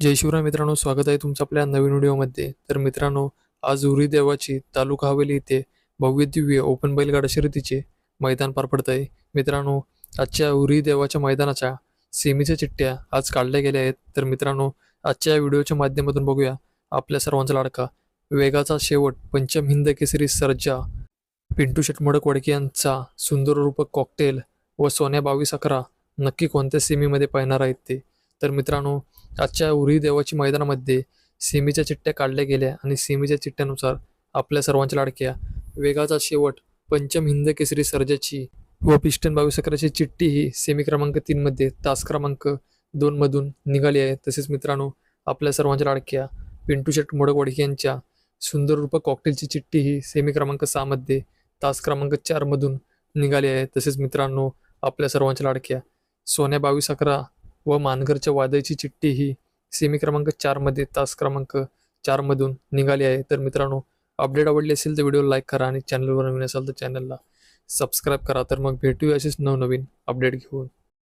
जय शिवराय मित्रांनो स्वागत आहे तुमचं आपल्या नवीन व्हिडिओमध्ये. तर मित्रांनो आज उरी देवाची तालुका हवेली इथे भव्य दिव्य ओपन बैलगाडा शर्यतीचे मैदान पार पडत आहे मित्रांनो आजच्या उरी देवाच्या मैदानाच्या सेमीच्या चिठ्ठ्या आज काढल्या गेल्या आहेत. तर मित्रांनो आजच्या व्हिडिओच्या माध्यमातून बघूया आपल्या सर्वांचा लाडका. वेगाचा शेवट पंचम हिंद केसरी सर्जा पिंटू शेटमोडक वडके यांचा सुंदर रूपक कॉकटेल व सोन्या बावीस अकरा नक्की कोणत्या सेमीमध्ये पाहणार आहेत ते? तर मित्रांनो आजच्या उरी देवाची मैदानामध्ये सेमीच्या चिठ्ठ्या काढल्या गेल्या आणि सेमीच्या चिठ्ठ्यानुसार आपल्या सर्वांच्या लाडक्या वेगाचा शेवट पंचम हिंद केसरी सर्जाची व पिस्टन बावीस अकराची चिठ्ठी ही सेमी क्रमांक तीनमध्ये तास क्रमांक दोनमधून निघाली आहे. तसेच मित्रांनो आपल्या सर्वांच्या लाडक्या पिंटू शेट मोडकवाडकी यांच्या सुंदर रूप कॉकटेलची चिठ्ठी ही सेमी क्रमांक सहामध्ये तास क्रमांक चारमधून निघाली आहे. तसेच मित्रांनो आपल्या सर्वांच्या लाडक्या सोन्या बावीस अकरा व मानघरच्या वादळची चिठ्ठी ही सेमी क्रमांक चारमध्ये तास क्रमांक चारमधून निघाली आहे. तर मित्रांनो अपडेट आवडली असेल तर व्हिडिओ लाईक करा आणि चॅनलवर नवीन असाल तर चॅनलला सबस्क्राईब करा. तर मग भेटूया असेच नवनवीन अपडेट घेऊन.